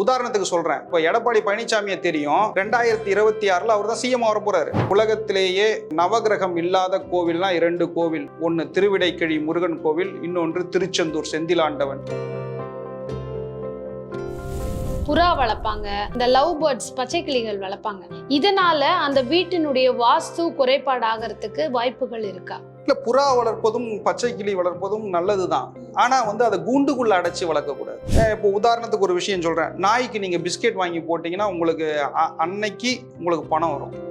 உதாரணத்துக்கு சொல்றேன். இப்போ எடப்பாடி பழனிசாமியை தெரியும். ரெண்டாயிரத்தி இருபத்தி ஆறுல அவர் தான் சிஎம் வர போறாரு. உலகத்திலேயே நவகிரகம் இல்லாத கோவில்னா இரண்டு கோவில். ஒன்னு திருவிடைக்கிழி முருகன் கோவில் இன்னொன்று திருச்செந்தூர் செந்திலாண்டவன். புறா வளர்ப்பாங்க இந்த லவ் பேர்ட்ஸ் பச்சை கிளிகள் வளர்ப்பாங்க. இதனால அந்த வீட்டினுடைய வாஸ்து குறைபாடு ஆகிறதுக்கு வாய்ப்புகள் இருக்கா? இல்ல புறா வளர்ப்பதும் பச்சை கிளி வளர்ப்பதும் நல்லதுதான். ஆனா வந்து அதை கூண்டுக்குள்ள அடைச்சு வளர்க்கக்கூடாது. இப்போ உதாரணத்துக்கு ஒரு விஷயம் சொல்றேன். நாய்க்கு நீங்க பிஸ்கெட் வாங்கி போட்டீங்கன்னா உங்களுக்கு அன்னைக்கு உங்களுக்கு பணம் வரும்.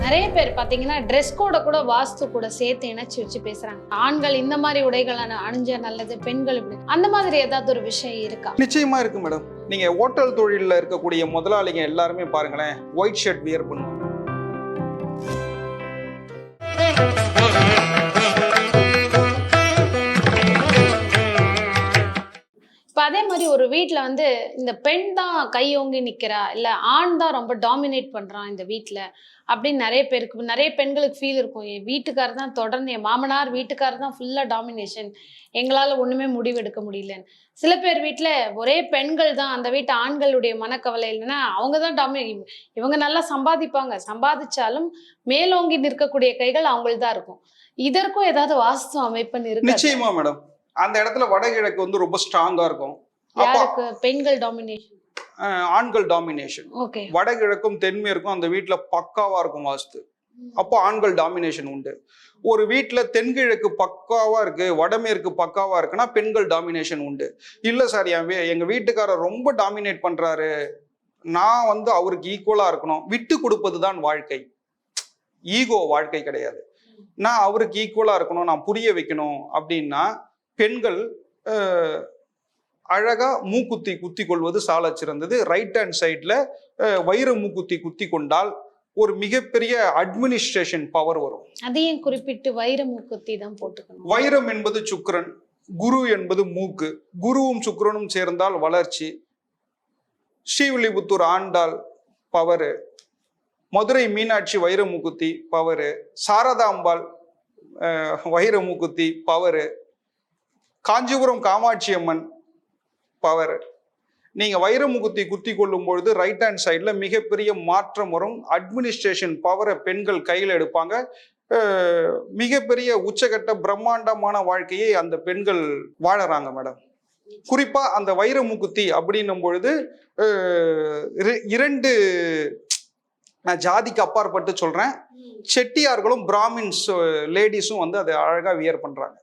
நிறைய பேர் பாத்தீங்கன்னா ட்ரெஸ் கோட கூட வாஸ்து கூட சேர்த்து இணைச்சு வச்சு பேசுறாங்க. ஆண்கள் இந்த மாதிரி உடைகள் அணி- அணிஞ்சா நல்லது பெண்கள் இப்படி. அந்த மாதிரி ஏதாவது ஒரு விஷயம் இருக்கா? நிச்சயமா இருக்கு மேடம் நீங்க ஹோட்டல் தொழிலில் இருக்கக்கூடிய முதலாளிங்க எல்லாருமே பாருங்களேன் ஒயிட் ஷர்ட் வியர் பண்ணுவாங்க. இப்ப அதே மாதிரி ஒரு வீட்டில் வந்து இந்த பெண் தான் கையோங்கி நிக்கிறா இல்ல ஆண் தான் ரொம்ப டாமினேட் பண்றான் இந்த வீட்டில் அப்படின்னு நிறைய பேருக்கு நிறைய பெண்களுக்கு ஃபீல் இருக்கும். என் வீட்டுக்காரர் தான் தொடர்ந்து என் மாமனார் வீட்டுக்காரர் தான் ஃபுல்லா டாமினேஷன் எங்களால ஒண்ணுமே முடிவெடுக்க முடியலன்னு. சில பேர் வீட்டில் ஒரே பெண்கள் தான் அந்த வீட்டு ஆண்களுடைய மனக்கவலை இல்லைன்னா அவங்க தான் டாமி இவங்க நல்லா சம்பாதிப்பாங்க. சம்பாதிச்சாலும் மேலோங்கி நிற்கக்கூடிய கைகள் அவங்களுக்கு தான் இருக்கும். இதற்கும் ஏதாவது வாஸ்து அமைப்புன்னு இருக்கு? நிச்சயமா மேடம் அந்த இடத்துல வடகிழக்கு வந்து ரொம்ப ஸ்ட்ராங்கா இருக்கும். பெண்கள் டாமினேஷன் ஆண்கள் டாமினேஷன் வடகிழக்கும் தென்மேற்கும் அந்த வீட்டில் பக்காவா இருக்கும் வாஸ்து அப்போ ஆண்கள் டாமினேஷன் உண்டு. ஒரு வீட்டில் தென்கிழக்கு பக்காவா இருக்கு வடமேற்கு பக்காவா இருக்குன்னா பெண்கள் டாமினேஷன் உண்டு. இல்லை சார் என் வீ எங்க வீட்டுக்காரர் ரொம்ப டாமினேட் பண்றாரு. நான் வந்து அவருக்கு ஈக்குவலா இருக்கணும். விட்டு கொடுப்பது தான் வாழ்க்கை. ஈகோ வாழ்க்கை கிடையாது. நான் அவருக்கு ஈக்குவலா இருக்கணும் நான் புரிய வைக்கணும் அப்படின்னா பெண்கள் அழகா மூக்குத்தி குத்தி கொள்வது சாலச் சிறந்தது ரைட் ஹேண்ட் சைட்ல வைர மூக்குத்தி குத்தி கொண்டால் ஒரு மிகப்பெரிய அட்மினிஸ்ட்ரேஷன் பவர் வரும். அதையும் குறிப்பிட்டு வைர மூக்குத்தி தான் போட்டுக்கணும். வைரம் என்பது சுக்கிரன் குரு என்பது மூக்கு. குருவும் சுக்கிரனும் சேர்ந்தால் வளர்ச்சி. ஸ்ரீவில்லிபுத்தூர் ஆண்டாள் பவரு. மதுரை மீனாட்சி வைர மூக்குத்தி பவரு. சாரதாம்பாள் அஹ், வைர மூக்குத்தி பவரு. காஞ்சிபுரம் காமாட்சி அம்மன் பவர். நீங்க வைரமுகுத்தி குத்தி கொள்ளும் பொழுது ரைட் ஹேண்ட் சைடுல மிகப்பெரிய மாற்றம் வரும். அட்மினிஸ்ட்ரேஷன் பவரை பெண்கள் கையில் எடுப்பாங்க. மிகப்பெரிய உச்சகட்ட பிரம்மாண்டமான வாழ்க்கையை அந்த பெண்கள் வாழறாங்க மேடம். குறிப்பா அந்த வைரமுகுத்தி அப்படின்னும் பொழுது இரண்டு நான் ஜாதிக்கு அப்பாற்பட்டு சொல்றேன். செட்டியார்களும் பிராமின்ஸ் லேடிஸும் வந்து அதை அழகா வியர் பண்றாங்க.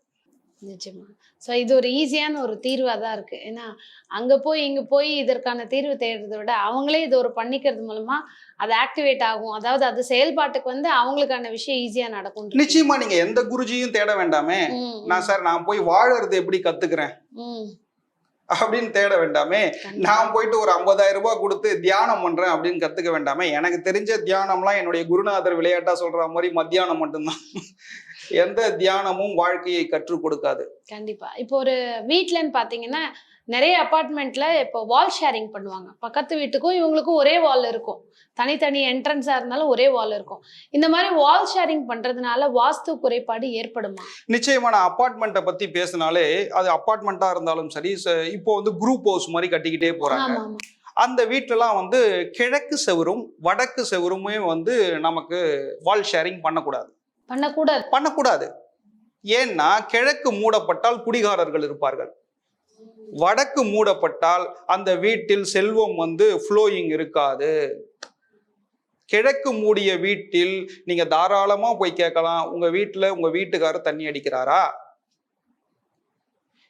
நிச்சயமா ஸோ இது ஒரு ஈஸியான ஒரு தீர்வாக தான் இருக்கு. ஏன்னா அங்க போய் இங்க போய் இதற்கான தீர்வு தேடுறதை விட அவங்களே இது ஒரு பண்ணிக்கிறது மூலமா அது ஆக்டிவேட் ஆகும். அதாவது அது செயல்பாட்டுக்கு வந்து அவங்களுக்கான விஷயம் ஈஸியா நடக்கும் நிச்சயமா நீங்க எந்த குருஜியும் தேட வேண்டாமே. நான் சார் நான் போய் வாழறது எப்படி கத்துக்கிறேன்? அப்படின்னு தேட வேண்டாமே. நான் போயிட்டு ஒரு 50000 ரூபாய் கொடுத்து தியானம் பண்றேன் அப்படின்னு கத்துக்க வேண்டாமே. எனக்கு தெரிஞ்ச தியானம்லாம் என்னுடைய குருநாதர் விளையாட்டா சொல்ற மாதிரி மத்தியானம் மட்டும்தான். எந்த தியானமும் வாழ்க்கையை கற்றுக் கொடுக்காது. கண்டிப்பா. இப்போ ஒரு வீட்லன்னு பாத்தீங்கன்னா நிறைய அபார்ட்மெண்ட்ல இப்போ வால் ஷேரிங் பண்ணுவாங்க. பக்கத்து வீட்டுக்கும் இவங்களுக்கும் ஒரே வால் இருக்கும். தனித்தனி என்ட்ரன்ஸா இருந்தாலும் ஒரே வால் இருக்கும். இந்த மாதிரி வால் ஷேரிங் பண்றதுனால வாஸ்து குறைபாடு ஏற்படுமா? நிச்சயமா நான் அப்பார்ட்மெண்ட்டை பத்தி பேசினாலே அது அப்பார்ட்மெண்ட்டா இருந்தாலும் சரி இப்போ வந்து குரூப் ஹவுஸ் மாதிரி கட்டிக்கிட்டே போறாங்க. அந்த வீட்டுலலாம் வந்து கிழக்கு செவரும் வடக்கு செவருமே வந்து நமக்கு வால் ஷேரிங் பண்ணக்கூடாது. பண்ணக்கூடாது. பண்ணக்கூடாது. ஏன்னா கிழக்கு மூடப்பட்டால் குடிகாரர்கள் இருப்பார்கள். வடக்கு மூடப்பட்டால் அந்த வீட்டில் செல்வம் வந்து ஃப்ளோயிங் இருக்காது. கிழக்கு மூடிய வீட்டில் நீங்க தாராளமா போய் கேட்கலாம் உங்க வீட்டுல உங்க வீட்டுக்காரர் தண்ணி அடிக்கிறாரா?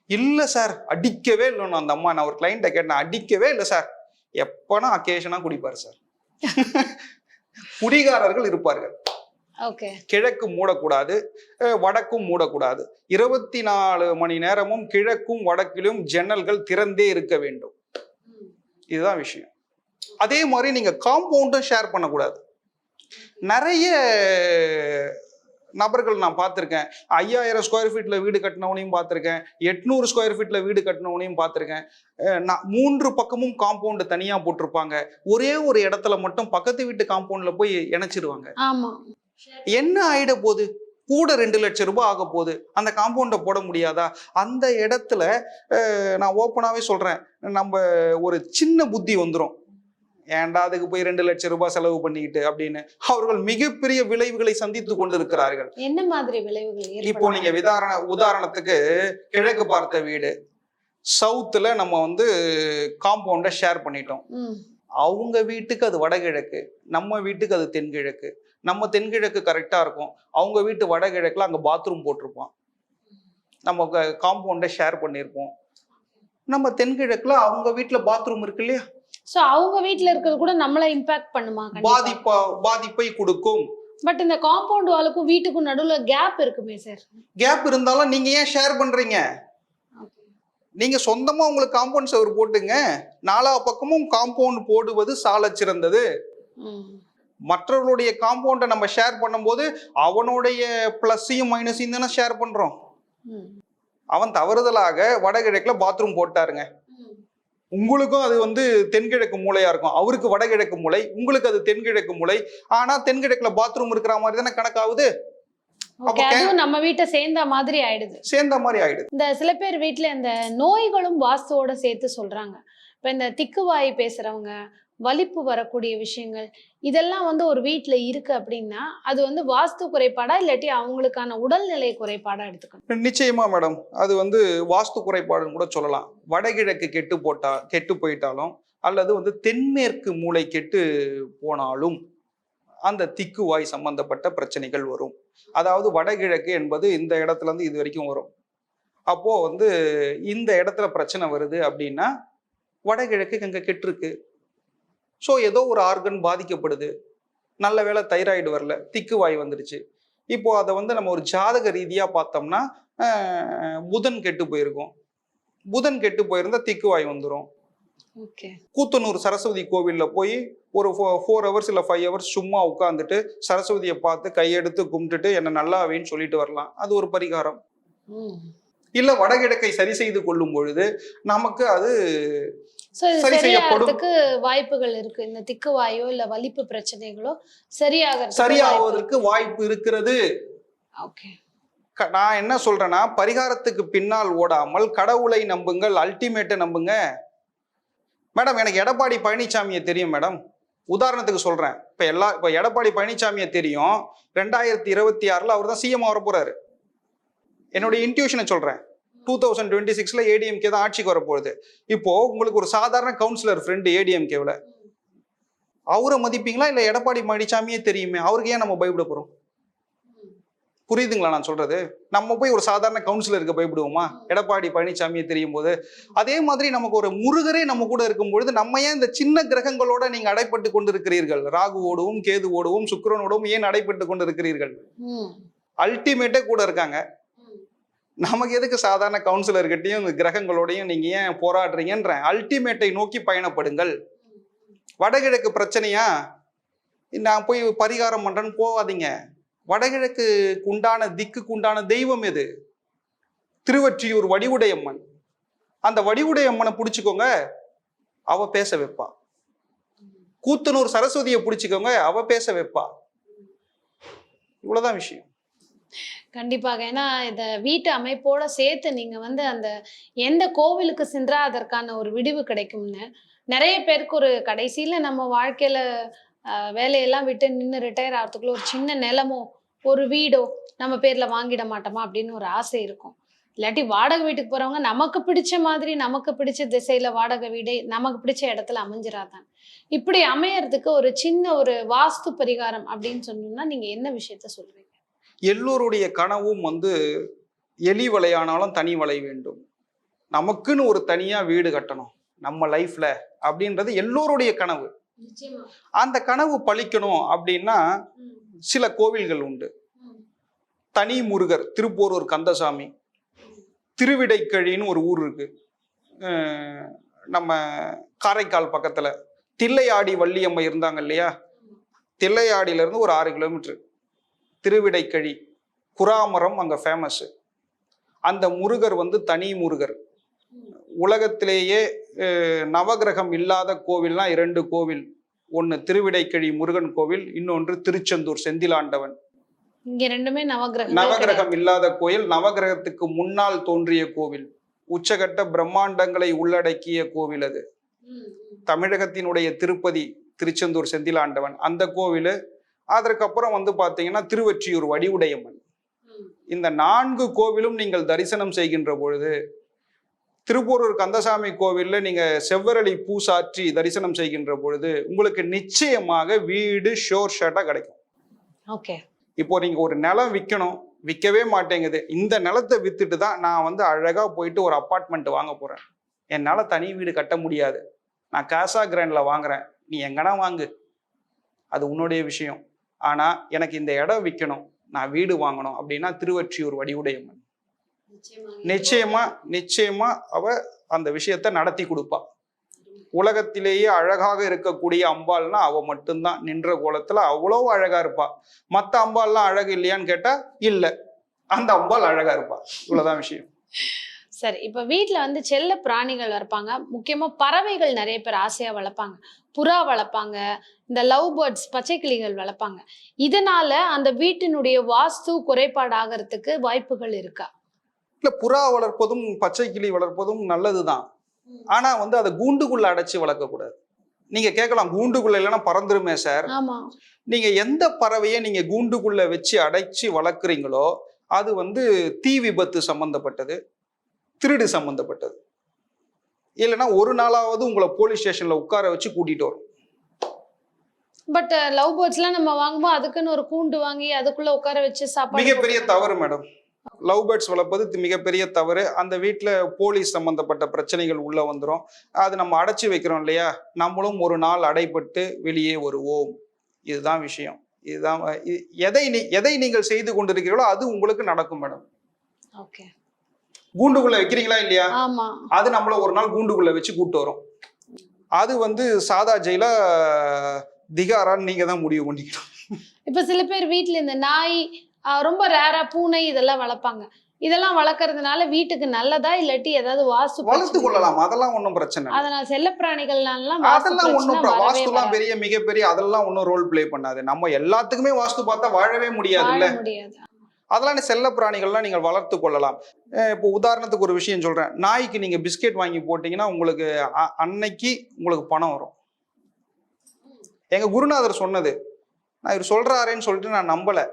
இல்ல சார் அடிக்கவே இல்லைன்னு அந்த அம்மா நான் ஒரு கிளைண்ட்டை கேட்டேன் அடிக்கவே இல்லை சார் எப்பனா அக்கேஷனா குடிப்பார் சார் குடிகாரர்கள் இருப்பார்கள். கிழக்கு மூடக்கூடாது வடக்கும் மூடக்கூடாது. இருபத்தி நாலு மணி நேரமும் கிழக்கும் வடக்கிலும் ஜன்னல்கள் திறந்தே இருக்க வேண்டும். இதுதான் விஷயம். அதே மாதிரி நீங்க காம்பவுண்டும் ஷேர் பண்ணக்கூடாது. நிறைய நபர்கள் நான் பார்த்துருக்கேன். ஐயாயிரம் ஸ்கொயர் ஃபீட்ல வீடு கட்டினவனையும் பார்த்துருக்கேன். எட்நூறு ஸ்கொயர் ஃபீட்ல வீடு கட்டினவனையும் பார்த்துருக்கேன். நான் மூன்று பக்கமும் காம்பவுண்டு தனியா போட்டிருப்பாங்க. ஒரே ஒரு இடத்துல மட்டும் பக்கத்து வீட்டு காம்பவுண்ட்ல போய் இணைச்சிருவாங்க. ஆமா. என்ன ஆயிட போகுது? கூட ரெண்டு லட்சம் ரூபாய் ஆக போகுது. அந்த காம்பவுண்டை போட முடியாதா? அந்த இடத்துல நான் ஓப்பனாகவே சொல்கிறேன் நம்ம ஒரு சின்ன புத்தி வந்துடும் ஏன்டா அதுக்கு போய் ரெண்டு லட்சம் ரூபாய் செலவு பண்ணிக்கிட்டு அப்படின்னு. அவர்கள் மிகப்பெரிய விளைவுகளை சந்தித்து கொண்டிருக்கிறார்கள். என்ன மாதிரி விளைவுகள் இப்போ நீங்க விதாரண உதாரணத்துக்கு கிழக்கு பார்த்த வீடு. சவுத்துல நம்ம வந்து காம்பவுண்டை ஷேர் பண்ணிட்டோம். அவங்க வீட்டுக்கு அது வடகிழக்கு. நம்ம வீட்டுக்கு அது தென்கிழக்கு. நம்ம தென்கிழக்கு கரெக்டா இருக்கும். அவங்க வீட்டு வடகிழக்குல அங்க பாத்ரூம் போட்டிருப்போம் நம்ம காம்பவுண்டை ஷேர் பண்ணியிருப்போம். நம்ம தென்கிழக்குல அவங்க வீட்டுல பாத்ரூம் இருக்கு இல்லையா? சோ அவங்க வீட்ல இருக்கிறது கூட நம்மள இம்பாக்ட் பண்ணுமா? பாதிப்பா பாதிப்பை கொடுக்கும். பட் இந்த காம்பவுண்ட் வாலுக்கும் வீட்டுக்கும் நடுவுல கேப் இருக்குமே சார் கேப் இருந்தாலும் நீங்க ஏன் ஷேர் பண்றீங்க? நீங்க சொந்தமா உங்களுக்கு காம்பவுண்ட் செவர் போட்டுங்க. நாலா பக்கமும் காம்பவுண்ட் போடுவது சால சிறந்தது. மற்றவர்களுடைய காம்பவுண்டை நம்ம ஷேர் பண்ணும்போது அவனுடைய பிளஸ்ஸையும் மைனஸையும் தானே ஷேர் பண்றோம். அவன் தவறுதலாக வடகிழக்குல பாத்ரூம் போட்டாருங்க. உங்களுக்கும் அது வந்து தென்கிழக்கு மூலையா இருக்கும். அவருக்கு வடகிழக்கு மூலை உங்களுக்கு அது தென்கிழக்கு மூலை. ஆனா தென்கிழக்குல பாத்ரூம் இருக்கிற மாதிரி தானே கணக்காகுது? நம்ம வீட்டை சேர்ந்த மாதிரி ஆயிடுது. சேர்ந்த மாதிரி ஆயிடுது. இந்த சில பேர் வீட்ல இந்த நோய்களும் வாஸ்துவோட சேர்த்து சொல்றாங்க. இப்ப இந்த திக்குவாய் பேசுறவங்க வலிப்பு வரக்கூடிய விஷயங்கள். இதெல்லாம் வந்து ஒரு வீட்டில் இருக்கு அப்படின்னா அது வந்து வாஸ்து குறைபாடா இல்லாட்டி அவங்களுக்கான உடல்நிலை குறைபாடா எடுத்துக்கணும். நிச்சயமா மேடம். அது வந்து வாஸ்து குறைபாடுன்னு கூட சொல்லலாம். வடகிழக்கு கெட்டு போட்டா கெட்டு போயிட்டாலும் அல்லது வந்து தென்மேற்கு மூளை கெட்டு போனாலும் அந்த திக்குவாய் சம்பந்தப்பட்ட பிரச்சனைகள் வரும். அதாவது வடகிழக்கு என்பது இந்த இடத்துல இருந்து இது வரைக்கும் வரும். அப்போ வந்து இந்த இடத்துல பிரச்சனை வருது அப்படின்னா வடகிழக்கு இங்கே கெட்டிருக்கு. ஸோ ஏதோ ஒரு ஆர்கன் பாதிக்கப்படுது. நல்ல வேளை தைராய்டு வரல திக்குவாய் வந்துருச்சு. இப்போ அதை வந்து நம்ம ஒரு ஜாதக ரீதியா பார்த்தோம்னா புதன் கெட்டு போயிருக்கும். புதன் கெட்டு போயிருந்தா திக்குவாய் வந்துடும் ஓகே கூத்தனூர் சரஸ்வதி கோவில்ல போய் ஒரு ஃபோர் ஹவர்ஸ் இல்லை ஃபைவ் ஹவர்ஸ் சும்மா உட்காந்துட்டு சரஸ்வதியை பார்த்து கையெடுத்து கும்பிட்டுட்டு என்ன நல்லாவேன்னு சொல்லிட்டு வரலாம். அது ஒரு பரிகாரம். இல்ல வடகிழக்கை சரி செய்து கொள்ளும் பொழுது நமக்கு அது சரி செய்யப்படும். சரியாகிறதுக்கு வாய்ப்புகள் இருக்கு. இந்த திக்குவாயோ இல்ல வலிப்பு பிரச்சனைகளோ சரியாக சரியாவதற்கு வாய்ப்பு இருக்கிறது. ஓகே. நான் என்ன சொல்றேன்னா பரிகாரத்துக்கு பின்னால் ஓடாமல் கடவுளை நம்புங்கள் அல்டிமேட்டை நம்புங்க. மேடம் எனக்கு எடப்பாடி பழனிசாமியை தெரியும் மேடம். உதாரணத்துக்கு சொல்றேன். இப்ப எல்லா இப்ப எடப்பாடி பழனிசாமியை தெரியும். ரெண்டாயிரத்தி இருபத்தி ஆறுல அவர் தான் சிஎம் வர போறாரு என்னுடைய இன்ட்யூஷனை சொல்றேன். டூ தௌசண்ட் டுவெண்ட்டி சிக்ஸ்ல ஏடிஎம்கே தான் ஆட்சிக்கு வரப்போகுது. இப்போ உங்களுக்கு ஒரு சாதாரண கவுன்சிலர் ஃப்ரெண்டு ஏடிஎம்கேவில் அவரை மதிப்பீங்களா இல்லை எடப்பாடி பழனிசாமியே தெரியுமே அவருக்கு ஏன் நம்ம பயப்பட போறோம்? புரியுதுங்களா நான் சொல்றது? நம்ம போய் ஒரு சாதாரண கவுன்சிலருக்கு பயப்படுவோமா? எடப்பாடி பழனிசாமியை தெரியும் போது அதே மாதிரி நமக்கு ஒரு முருகரே நம்ம கூட இருக்கும் பொழுது நம்ம ஏன் இந்த சின்ன கிரகங்களோட நீங்க அடைப்பட்டு கொண்டிருக்கிறீர்கள்? ராகுவோடவும் கேதுவோடவும் சுக்கிரனோடவும் ஏன் அடைப்பட்டு கொண்டிருக்கிறீர்கள்? அல்டிமேட்டே கூட இருக்காங்க. நமக்கு எதுக்கு சாதாரண கவுன்சிலர்கிட்டையும் கிரகங்களோடையும் நீங்க ஏன் போராடுறீங்கன்ற அல்டிமேட்டை நோக்கி பயணப்படுங்கள். வடகிழக்கு பிரச்சனையா? நான் போய் பரிகாரம் பண்றேன்னு போகாதீங்க வடகிழக்கு உண்டான திக்குக்கு உண்டான தெய்வம் எது? திருவற்றியூர் வடிவுடையம்மன். அந்த வடிவுடையம்மனை பிடிச்சிக்கோங்க அவ பேச வைப்பா. கூத்தனூர் சரஸ்வதியை பிடிச்சிக்கோங்க அவ பேச வைப்பா. இவ்வளவுதான் விஷயம். கண்டிப்பாக. ஏன்னா இந்த வீட்டு அமைப்போட சேர்த்து நீங்க வந்து அந்த எந்த கோவிலுக்கு சென்றா அதற்கான ஒரு விடிவு கிடைக்கும்னு. நிறைய பேருக்கு ஒரு கடைசியில நம்ம வாழ்க்கையில ஆஹ், வேலையெல்லாம் விட்டு நின்று ரிட்டையர் ஆகிறதுக்குள்ள ஒரு சின்ன நிலமோ ஒரு வீடோ நம்ம பேர்ல வாங்கிட மாட்டோமா அப்படின்னு ஒரு ஆசை இருக்கும். இல்லாட்டி வாடகை வீட்டுக்கு போறவங்க நமக்கு பிடிச்ச மாதிரி நமக்கு பிடிச்ச திசையில வாடகை வீடு நமக்கு பிடிச்ச இடத்துல அமைஞ்சிராதான் இப்படி அமையறதுக்கு ஒரு சின்ன ஒரு வாஸ்து பரிகாரம் அப்படின்னு சொன்னோம்னா நீங்க என்ன விஷயத்த சொல்றீங்க? எல்லோருடைய கனவும் வந்து எலி வலையானாலும் தனி வலை வேண்டும். நமக்குன்னு ஒரு தனியா வீடு கட்டணும். நம்ம லைஃப்ல அப்படின்றது எல்லோருடைய கனவு. அந்த கனவு பழிக்கணும் அப்படின்னா சில கோவில்கள் உண்டு. தனி முருகர் திருப்போரூர் கந்தசாமி திருவிடைக்கழின்னு ஒரு ஊர் இருக்கு. நம்ம காரைக்கால் பக்கத்துல. தில்லையாடி வள்ளியம்மை இருந்தாங்க இல்லையா? தில்லையாடியில இருந்து ஒரு ஆறு கிலோமீட்டர். திருவிடைக்கழி குராமரம் அங்க ஃபேமஸ் அந்த முருகர் வந்து தனி முருகர். உலகத்திலேயே நவகிரகம் இல்லாத கோவில்னா இரண்டு கோவில். ஒன்று திருவிடைக்கழி முருகன் கோவில் இன்னொன்று திருச்செந்தூர் செந்திலாண்டவன். இங்க ரெண்டுமே நவகிரகம் நவகிரகம் இல்லாத கோயில் நவகிரகத்துக்கு முன்னால் தோன்றிய கோவில். உச்சகட்ட பிரம்மாண்டங்களை உள்ளடக்கிய கோவில் அது. தமிழகத்தினுடைய திருப்பதி திருச்செந்தூர் செந்திலாண்டவன். அந்த கோவில் அதற்கப்புறம் வந்து பார்த்தீங்கன்னா திருவொற்றியூர் வடிவுடையம்மன். இந்த நான்கு கோவிலும் நீங்கள் தரிசனம் செய்கின்ற பொழுது திருப்பூரூர் கந்தசாமி கோவில்ல நீங்க செவ்வரளி பூ சாற்றி தரிசனம் செய்கின்ற பொழுது உங்களுக்கு நிச்சயமாக வீடு ஷோர் ஷர்ட்டா கிடைக்கும். ஓகே. இப்போ நீங்க ஒரு நிலம் விற்கணும் விற்கவே மாட்டேங்குது. இந்த நிலத்தை வித்துட்டு தான் நான் வந்து அழகா போயிட்டு ஒரு அப்பார்ட்மெண்ட் வாங்க போறேன். என்னால தனி வீடு கட்ட முடியாது. நான் காசா கிராண்ட்ல வாங்குறேன். நீ எங்கனா வாங்கு. அது உன்னுடைய விஷயம். ஆனா எனக்கு இந்த இடம் விற்கணும் நான் வீடு வாங்கணும் அப்படின்னா திருவொற்றியூர் வடிவுடையம்மன். நிச்சயமா நிச்சயமா அவ அந்த விஷயத்த நடத்தி கொடுப்பா. உலகத்திலேயே அழகாக இருக்கக்கூடிய அம்பாள்னா அவ மட்டும்தான். நின்ற கோலத்துல அவ்வளவு அழகா இருப்பா. மத்த அம்பாள்லாம் அழகு இல்லையான்னு கேட்டா இல்ல. அந்த அம்பாள் அழகா இருப்பா. இவ்வளவுதான் விஷயம். சரி இப்ப வீட்ல வந்து செல்ல பிராணிகள் வளர்ப்பாங்க. முக்கியமா பறவைகள் நிறைய பேர் ஆசையா வளர்ப்பாங்க. புறா வளர்ப்பாங்க. இந்த லவ் பேர்ட்ஸ் பச்சைக்கிளிகள் வளர்ப்பாங்க. இதனால அந்த வீட்டினுடைய வாஸ்து குறைபாடு ஆகிறதுக்கு வாய்ப்புகள் இருக்கா? இல்ல புறா வளர்ப்பதும் பச்சை கிளி வளர்ப்பதும் நல்லதுதான். ஆனா வந்து அதை கூண்டுக்குள்ள அடைச்சு வளர்க்க கூடாது நீங்க கேட்கலாம் கூண்டுக்குள்ள இல்லைன்னா பறந்துருமே சார்? ஆமா. நீங்க எந்த பறவையை நீங்க கூண்டுக்குள்ள வச்சு அடைச்சு வளர்க்குறீங்களோ அது வந்து தீ விபத்து சம்பந்தப்பட்டது. திருடு சம்பந்தப்பட்டது. இல்லைன்னா ஒரு நாளாவது உங்களை போலீஸ் ஸ்டேஷன்ல உட்கார வச்சு கூட்டிட்டு வரும். பட் லவ் பேர்ட்ஸ்லாம் நம்ம வாங்கும்போது அதுக்குன்னு ஒரு கூண்டு வாங்கி அதுக்குள்ள உட்கார வச்சு சாப்பாடு மிகப்பெரிய தவறு மேடம் லவ் பேர்ட்ஸ் வளர்ப்பது மிகப்பெரிய தவறு. அந்த வீட்டில் போலீஸ் சம்பந்தப்பட்ட பிரச்சனைகள் உள்ள வந்துடும் அது நம்ம அடைச்சி வைக்கிறோம் இல்லையா? நம்மளும் ஒரு நாள் அடைபட்டு வெளியே வருவோம். இதுதான் விஷயம். இதுதான் எதை நீ எதை நீங்கள் செய்து கொண்டிருக்கிறீர்களோ அது உங்களுக்கு நடக்கும் மேடம் ஓகே கூண்டுக்குள்ள வைக்கிறீங்களா இல்லையா? அது நம்மள ஒரு நாள் கூண்டுக்குள்ள வச்சு கூட்டு வரும். அது வந்து சாதா ஜெயில திகாரான்னு நீங்க தான் முடிவு பண்ணிக்கணும். இப்ப சில பேர் வீட்ல இந்த நாய் ரொம்ப ரேரா பூனை இதெல்லாம் வளர்ப்பாங்க. இதெல்லாம் வளர்க்கறதுனால வீட்டுக்கு நல்லதா இல்லாட்டி ஏதாவது வாஸ்து வளர்த்து கொள்ளலாம். அதெல்லாம் ஒன்றும் பிரச்சனை. அதனால செல்லப்பிராணிகள்னாலாம் அதெல்லாம் ஒன்றும் வாஸ்துலாம் வாஸ்து பெரிய மிகப்பெரிய அதெல்லாம் ஒன்றும் ரோல் ப்ளே பண்ணாது. நம்ம எல்லாத்துக்குமே வாஸ்து பார்த்தா வாழவே முடியாதுல்ல? முடியாது. அதெல்லாம் செல்ல பிராணிகள்லாம் நீங்கள் வளர்த்து கொள்ளலாம். இப்போ உதாரணத்துக்கு ஒரு விஷயம் சொல்றேன். நாய்க்கு நீங்க பிஸ்கெட் வாங்கி போட்டீங்கன்னா உங்களுக்கு அன்னைக்கு உங்களுக்கு பணம் வரும். எங்க குருநாதர் சொன்னது. நான் இவர் சொல்றாரேன்னு சொல்லிட்டு நான் நம்பல.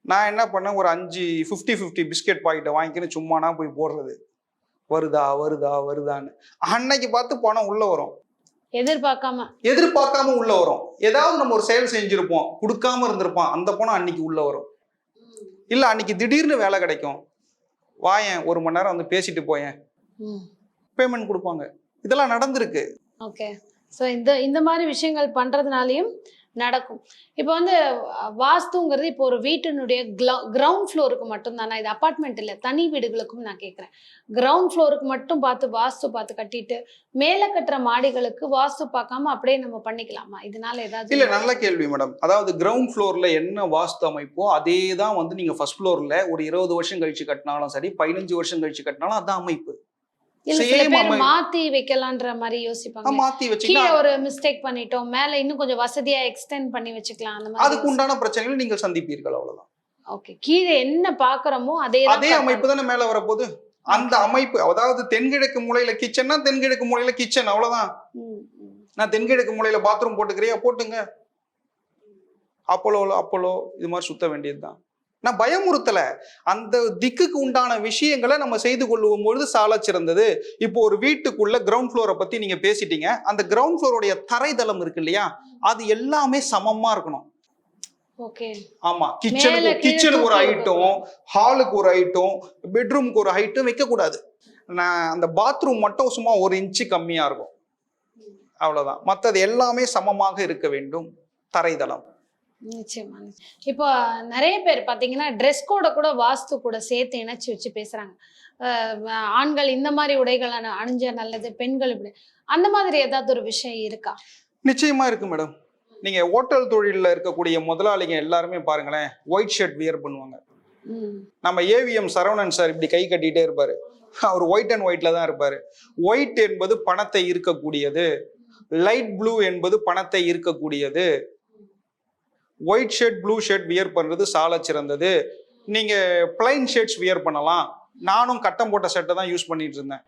நான் என்ன பண்ணேன்? ஒரு அஞ்சு ஃபிஃப்டி ஃபிஃப்டி பிஸ்கெட் பாக்கெட்டை வாங்கிக்கின்னு சும்மானா போய் போடுறது. வருதா வருதா வருதான்னு. அன்னைக்கு பார்த்து பணம் உள்ள வரும். எதிர்பார்க்காம. எதிர்பார்க்காம உள்ள வரும். ஏதாவது நம்ம ஒரு செயல் செஞ்சிருப்போம். கொடுக்காம இருந்திருப்போம். அந்த பணம் அன்னைக்கு உள்ள வரும். இல்ல அன்னைக்கு திடீர்னு வேலை கிடைக்கும். வாயேன் ஒரு மணி நேரம் வந்து பேசிட்டு போயேன் பேமெண்ட் கொடுப்பாங்க. இதெல்லாம் நடந்திருக்கு. ஓகே ஸோ இந்த இந்த மாதிரி விஷயங்கள் பண்றதுனாலயும் நடக்கும். இப்போ வந்து வாஸ்துங்கிறது இப்போ ஒரு வீட்டினுடைய கிரவுண்ட் ஃப்ளோருக்கு மட்டும் தானே இது அப்பார்ட்மெண்ட் இல்லை தனி வீடுகளுக்கும் நான் கேட்குறேன் கிரவுண்ட் ஃப்ளோருக்கு மட்டும் பார்த்து வாஸ்து பார்த்து கட்டிட்டு மேலே கட்டுற மாடிகளுக்கு வாஸ்து பார்க்காம அப்படியே நம்ம பண்ணிக்கலாமா? இதனால ஏதாவது இல்லை நல்ல கேள்வி மேடம் அதாவது கிரவுண்ட் ஃப்ளோரில் என்ன வாஸ்து அமைப்போ அதே தான் வந்து நீங்கள் ஃபர்ஸ்ட் ஃப்ளோரில் ஒரு இருபது வருஷம் கழிச்சு கட்டினாலும் சரி பதினஞ்சு வருஷம் கழிச்சு கட்டினாலும் அதான் அமைப்பு. மாத்தி வைக்கலான்ற மாதிரி யோசிப்பாங்க. மாத்தி வச்சீங்கன்னா ஒரு மிஸ்டேக் பண்ணிட்டோம் மேல இன்னும் கொஞ்சம் வசதியா எக்ஸ்டெண்ட் பண்ணி வச்சுக்கலாம் அந்த அதுக்கு மாதிரி உண்டான பிரச்சனைகள் நீங்கள் சந்திப்பீர்கள் அவ்வளவுதான். ஓகே கீழே என்ன பாக்குறோமோ அதே அதே அமைப்பு தானே மேல வரப்போகுது? அந்த அமைப்பு அதாவது தென்கிழக்கு மூலையில கிச்சன்னா தென்கிழக்கு மூலையில கிச்சன் அவ்வளவுதான். நான் தென்கிழக்கு மூலையில பாத்ரூம் போட்டுக்கிறியா? போட்டுங்க. அப்போலோ அப்போலோ இது மாதிரி சுத்த வேண்டியதுதான். நான் பயமுறுத்தல. அந்த திக்குக்கு உண்டான விஷயங்களை நம்ம செய்து கொள்ளும் பொழுது சால சிறந்தது. இப்போ ஒரு வீட்டுக்குள்ள கிரவுண்ட் ஃப்ளோரை பத்தி நீங்க பேசிட்டீங்க. அந்த கிரவுண்ட் ஃப்ளோருடைய தரைதளம் இருக்கு இல்லையா? அது எல்லாமே சமமா இருக்கணும். ஓகே. ஆமா. கிச்சனுக்கு கிச்சனுக்கு ஒரு ஐட்டம் ஹாலுக்கு ஒரு ஐட்டம் பெட்ரூமுக்கு ஒரு ஹைட்டும் வைக்கக்கூடாது. நான் அந்த பாத்ரூம் மட்டும் சும்மா ஒரு இன்ச்சு கம்மியா இருக்கும். அவ்வளவுதான். மற்றது எல்லாமே சமமாக இருக்க வேண்டும். தரைதளம். நிச்சயமா. இப்போ நிறைய பேர் பாத்தீங்கன்னா ட்ரெஸ் கோட கூட வாஸ்து கூட சேர்த்து இணைச்சு வச்சு பேசுறாங்க. ஆண்கள் இந்த மாதிரி உடைகள் அணி- அணிஞ்சா நல்லது பெண்கள் இப்படி. அந்த மாதிரி ஏதாவது ஒரு விஷயம் இருக்கா? நிச்சயமா இருக்கு மேடம். நீங்க ஹோட்டல் தொழில்ல இருக்கக்கூடிய முதலாளிங்க எல்லாருமே பாருங்களேன் ஒயிட் ஷர்ட் வியர் பண்ணுவாங்க. நம்ம ஏவிஎம் சரவணன் சார் இப்படி கை கட்டிட்டே இருப்பாரு. அவர் ஒயிட் அண்ட் ஒயிட்ல தான் இருப்பாரு. ஒயிட் என்பது பணத்தை ஈர்க்கக்கூடியது. லைட் ப்ளூ என்பது பணத்தை ஈர்க்கக்கூடியது. White shirt blue shirt wear பண்றது சால சிறந்தது. நீங்க பிளைன் ஷர்ட்ஸ் வியர் பண்ணலாம். நானும் கட்டம் போட்ட ஷர்ட்டை தான் யூஸ் பண்ணிட்டு இருந்தேன்.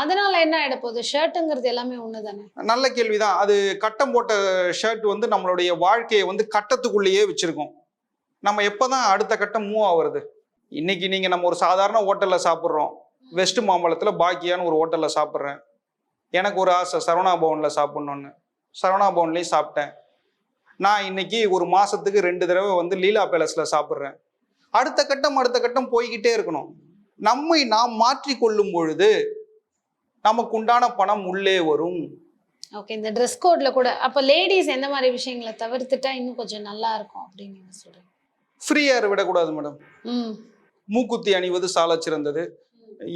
அதனால என்ன ஆயிட போகுது? ஷர்ட்டுங்கிறது எல்லாமே ஒண்ணுதானே? நல்ல கேள்விதான். அது கட்டம் போட்ட ஷர்ட் வந்து நம்மளுடைய வாழ்க்கையை வந்து கட்டத்துக்குள்ளேயே வச்சிருக்கோம். நம்ம எப்பதான் அடுத்த கட்டம் மூவ் ஆகுறது இன்னைக்கு நீங்க நம்ம ஒரு சாதாரண ஹோட்டல்ல சாப்பிட்றோம். வெஸ்ட் மாம்பழத்துல பாக்கியான்னு ஒரு ஹோட்டல்ல சாப்பிட்றேன். எனக்கு ஒரு ஆசை சரவணா பவன்ல சாப்பிட்ணுன்னு சரவணா பவன்லேயும் சாப்பிட்டேன். நான் இன்னைக்கு ஒரு மாசத்துக்கு ரெண்டு தடவை வந்து லீலா பேலஸ்ல சாப்பிட்றேன். அடுத்த கட்டம் அடுத்த கட்டம் போய்கிட்டே இருக்கணும். நம்மை நாம் மாற்றிக் கொள்ளும் பொழுது நமக்கு உண்டான பணம் உள்ளே வரும். ஓகே இந்த ட்ரெஸ் கோட்ல கூட அப்ப லேடிஸ் எந்த மாதிரி விஷயங்களை தவிர்த்துட்டா இன்னும் கொஞ்சம் நல்லா இருக்கும் அப்படின்னு நீங்க சொல்றீங்க? விடக்கூடாது மேடம் ம். மூக்குத்தி அணிவது சால சிறந்தது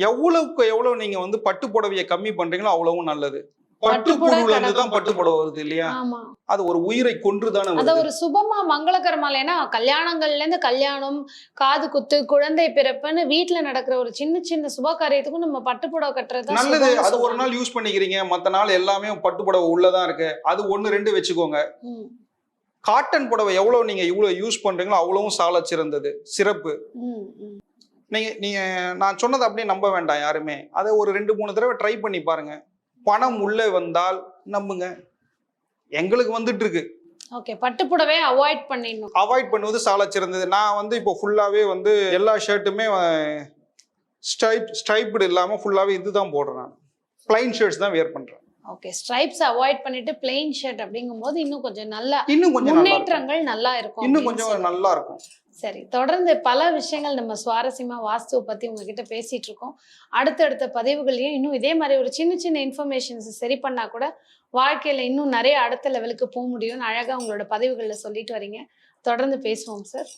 எவ்வளவுக்கு எவ்வளவு நீங்க வந்து பட்டு புடவையை கம்மி பண்றீங்களோ அவ்வளவும் நல்லது. பட்டு பட்டுப்புடவை புழுல இருந்து தான் கடகம் பட்டு புடவை வருது இல்லையா? ஆமா. அது ஒரு உயிரை கொன்று தானே அத ஒரு சுபமா மங்களகரமா ஏன்னா கல்யாணங்கள்ல இருந்து கல்யாணம் காது குத்து குழந்தை பிறப்புன்னு வீட்ல நடக்கிற ஒரு சின்ன சின்ன சுப காரியத்துக்கும் நம்ம பட்டுப்புடவை கட்டுறது நல்லது. அது ஒரு. நாள் யூஸ் பண்ணிக்கிறீங்க. மத்த நாள் எல்லாமே பட்டு புடவை உள்ளதான் இருக்கு. அது ஒண்ணு ரெண்டு வச்சுக்கோங்க. காட்டன் புடவை எவ்வளவு நீங்க இவ்வளவு யூஸ் பண்றீங்களோ அவ்வளவும் சால சிறந்தது. சிறப்பு. நீங்க நீங்க நான் சொன்னதை அப்படியே நம்ப வேண்டாம் யாருமே. அதை ஒரு ரெண்டு மூணு தடவை ட்ரை பண்ணி பாருங்க. பணம் உள்ளே வந்தால் நம்புங்க. எங்களுக்கு வந்துட்டு இருக்கு ஓகே பட்டுப்புடவையை அவாய்ட் பண்ணிடணும். அவாய்ட் பண்ணுவது சால சிறந்தது. நான் வந்து இப்போ ஃபுல்லாகவே வந்து எல்லா ஷர்ட்டுமே ஸ்ட்ரைப் ஸ்ட்ரைப்டு இல்லாமல் ஃபுல்லாகவே இதுதான் போடுறேன் நான். பிளைன் ஷர்ட்ஸ் தான் வேர் பண்ணுறேன் ஓகே ஸ்ட்ரைப்ஸ் அவாய்ட் பண்ணிட்டு பிளெயின் ஷர்ட் அப்படிங்கும்போது இன்னும் கொஞ்சம் நல்ல இன்னும் கொஞ்சம். முன்னேற்றங்கள் நல்லா இருக்கும் இன்னும் கொஞ்சம் நல்லா இருக்கும். சரி தொடர்ந்து பல விஷயங்கள் நம்ம சுவாரஸ்யமா வாஸ்துவை பத்தி உங்ககிட்ட பேசிட்டு இருக்கோம். அடுத்தடுத்த பதிவுகளையும் இன்னும் இதே மாதிரி ஒரு சின்ன சின்ன இன்ஃபர்மேஷன்ஸ் சரி பண்ணா கூட வாழ்க்கையில இன்னும் நிறைய அடுத்த லெவலுக்கு போக முடியும்னு அழகா உங்களோட பதிவுகள்ல சொல்லிட்டு வரீங்க. தொடர்ந்து பேசுவோம் சார்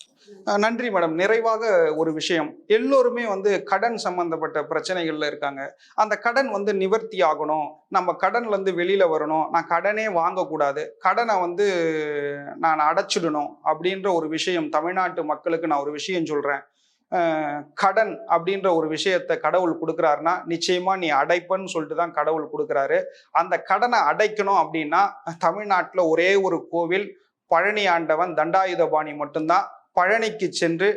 நன்றி மேடம் நிறைவாக ஒரு விஷயம். எல்லோருமே வந்து கடன் சம்பந்தப்பட்ட பிரச்சனைகள்ல இருக்காங்க. அந்த கடன் வந்து நிவர்த்தி ஆகணும். நம்ம கடன்ல இருந்து வெளியில வரணும். நான் கடனே வாங்கக்கூடாது. கடனை வந்து நான் அடைச்சிடணும் அப்படின்ற ஒரு விஷயம் தமிழ்நாட்டு மக்களுக்கு நான் ஒரு விஷயம் சொல்றேன். கடன் அப்படின்ற ஒரு விஷயத்தை கடவுள் கொடுக்குறாருன்னா நிச்சயமா நீ அடைப்பன்னு சொல்லிட்டு தான் கடவுள் கொடுக்குறாரு. அந்த கடனை அடைக்கணும் அப்படின்னா தமிழ்நாட்டில் ஒரே ஒரு கோவில் பழனி ஆண்டவன் தண்டாயுதபாணி மட்டும்தான். பழனிக்கு சென்று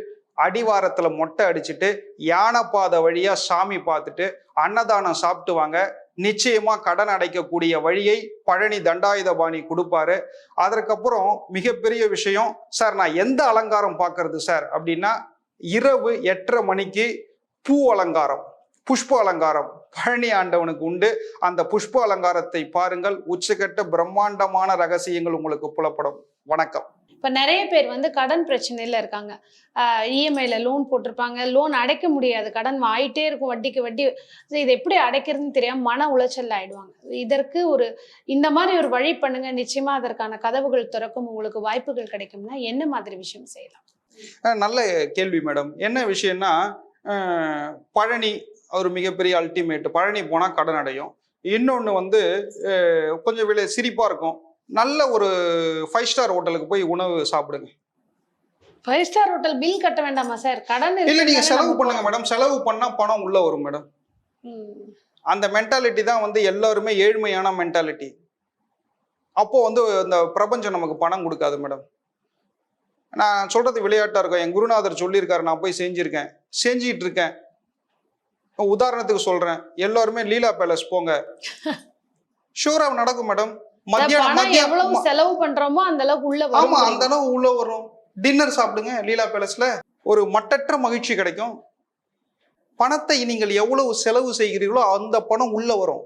அடிவாரத்தில் மொட்டை அடிச்சுட்டு யானைப்பாதை வழியாக சாமி பார்த்துட்டு அன்னதானம் சாப்பிட்டு வாங்க. நிச்சயமா கடன் அடைக்கக்கூடிய வழியை பழனி தண்டாயுதபாணி கொடுப்பாரு. அதற்கப்புறம் மிகப்பெரிய விஷயம் சார் நான் எந்த அலங்காரம் பார்க்கறது சார்? அப்படின்னா இரவு எட்டரை மணிக்கு பூ அலங்காரம் புஷ்ப அலங்காரம் பழனி ஆண்டவனுக்கு உண்டு. அந்த புஷ்ப அலங்காரத்தை பாருங்கள். உச்சகட்ட பிரம்மாண்டமான ரகசியங்கள் உங்களுக்கு புலப்படும். வணக்கம். இப்போ நிறைய பேர் வந்து கடன் பிரச்சனையில இருக்காங்க. இஎம்ஐயில் லோன் போட்டிருப்பாங்க. லோன் அடைக்க முடியாது. கடன் ஆகிட்டே இருக்கும். வட்டிக்கு வட்டி. இதை எப்படி அடைக்கிறதுன்னு தெரியாம மன உளைச்சல் ஆயிடுவாங்க. இதற்கு ஒரு இந்த மாதிரி ஒரு வழி பண்ணுங்க. நிச்சயமா அதற்கான கதவுகள் திறக்கும். உங்களுக்கு வாய்ப்புகள் கிடைக்கும்னா என்ன மாதிரி விஷயம் செய்யலாம்? நல்ல கேள்வி மேடம். என்ன விஷயம்னா பழனி ஒரு மிகப்பெரிய அல்டிமேட் பழனி போனால் கடன் அடையும். இன்னொன்று வந்து கொஞ்சம் விலை சிரிப்பாக இருக்கும். நல்ல ஒரு ஃபைவ் ஸ்டார் ஹோட்டலுக்கு போய் உணவு சாப்பிடுங்க. ஃபைவ் ஸ்டார் ஹோட்டல் பில் கட்ட வேண்டாமா சார் கடன் இல்லை நீங்கள் செலவு பண்ணுங்க மேடம். செலவு பண்ணால் பணம் உள்ளே வரும் மேடம். அந்த மென்டாலிட்டி தான் வந்து எல்லாருமே ஏழ்மையான மென்டாலிட்டி அப்போ வந்து இந்த பிரபஞ்சம் நமக்கு பணம் கொடுக்காது மேடம். நான் சொல்றது விளையாட்டா இருக்கும். என் குருநாதர் சொல்லியிருக்காரு நான் போய் செஞ்சிருக்கேன். செஞ்சிட்டு இருக்கேன் உதாரணத்துக்கு சொல்றேன். எல்லாருமே லீலா பேலஸ் போங்க. ஷூரா நடக்கும் மேடம். மத்தியானம் செலவு பண்றோமோ அந்த அளவுக்கு உள்ள ஆமா அந்த அளவு உள்ள வரும். டின்னர் சாப்பிடுங்க லீலா பேலஸ்ல. ஒரு மட்டற்ற மகிழ்ச்சி கிடைக்கும். பணத்தை நீங்கள் எவ்வளவு செலவு செய்கிறீர்களோ அந்த பணம் உள்ள வரும்.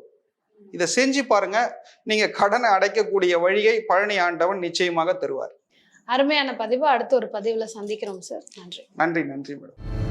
இதை செஞ்சு பாருங்க. நீங்க கடனை அடைக்கக்கூடிய வழியை பழனி ஆண்டவன் நிச்சயமாக தருவார். அருமையான பதிவு. அடுத்த ஒரு பதிவுல சந்திக்கிறோம் சார். நன்றி. நன்றி நன்றி மேடம்.